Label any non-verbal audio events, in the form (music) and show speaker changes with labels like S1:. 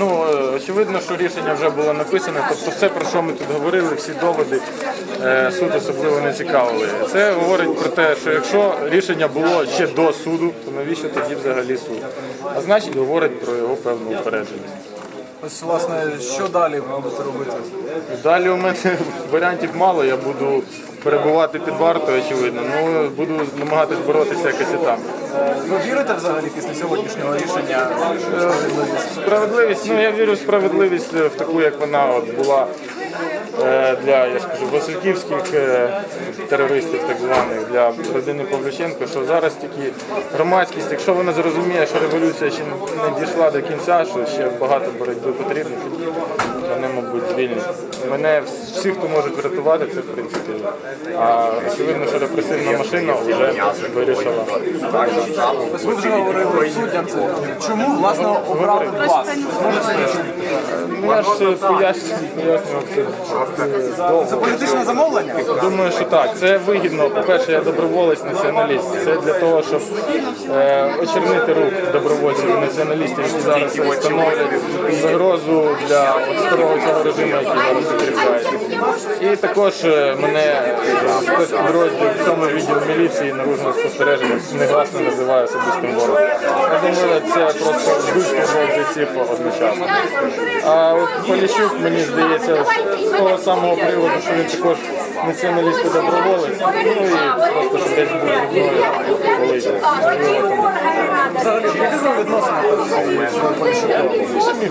S1: ну е, очевидно, що рішення вже було написане. Тобто, все про що ми тут говорили, всі доводи е, суд особливо не цікавили. Це говорить про те, що якщо рішення було ще до суду, то навіщо тоді взагалі суд? А значить, говорить про його певну упередженість.
S2: Ось, власне, що далі ви будете робити?
S1: Далі у мене (laughs) варіантів мало, я буду перебувати під вартою, очевидно. Ну буду намагатись боротися якось і там.
S2: Ви вірите взагалі після сьогоднішнього рішення? Справедливість?
S1: Справедливість, ну я вірю в справедливість е, в таку, як вона от була для, я скажу, васильківських е, терористів, так званих, для родини Павлюченко, що зараз тільки громадськість, якщо вона зрозуміє, що революція ще не дійшла до кінця, що ще багато боротьби потрібно, вони, мабуть, звільнять. Мене всі, хто можуть врятувати, це в принципі. А очевидно, що репресивна машина вже вирішила.
S2: Ви вже говорили суддям це. Чому, власне, обрали вас?
S1: Ну, я ж е, пояснював, це е.
S2: Це політичне замовлення?
S1: Думаю, що так. Це вигідно. По-перше, я доброволець націоналіст. Це для того, щоб е, очернити рух добровольців і націоналістів, які зараз становлять загрозу для от старого цього режиму, який зараз закріпляється. І також е, мене спецпідрозділ в цьому відділі міліції наружного спостереження негласно називає особистим ворогом. Я думаю, це просто вбивство двох зайців одночасно. А от Поліщук, мені здається, з того самого приводу, що він також націоналіст і доброволець, ну і просто що десь буде мною колись.
S2: Взагалі, відносини з Поліщуком?
S1: Це мій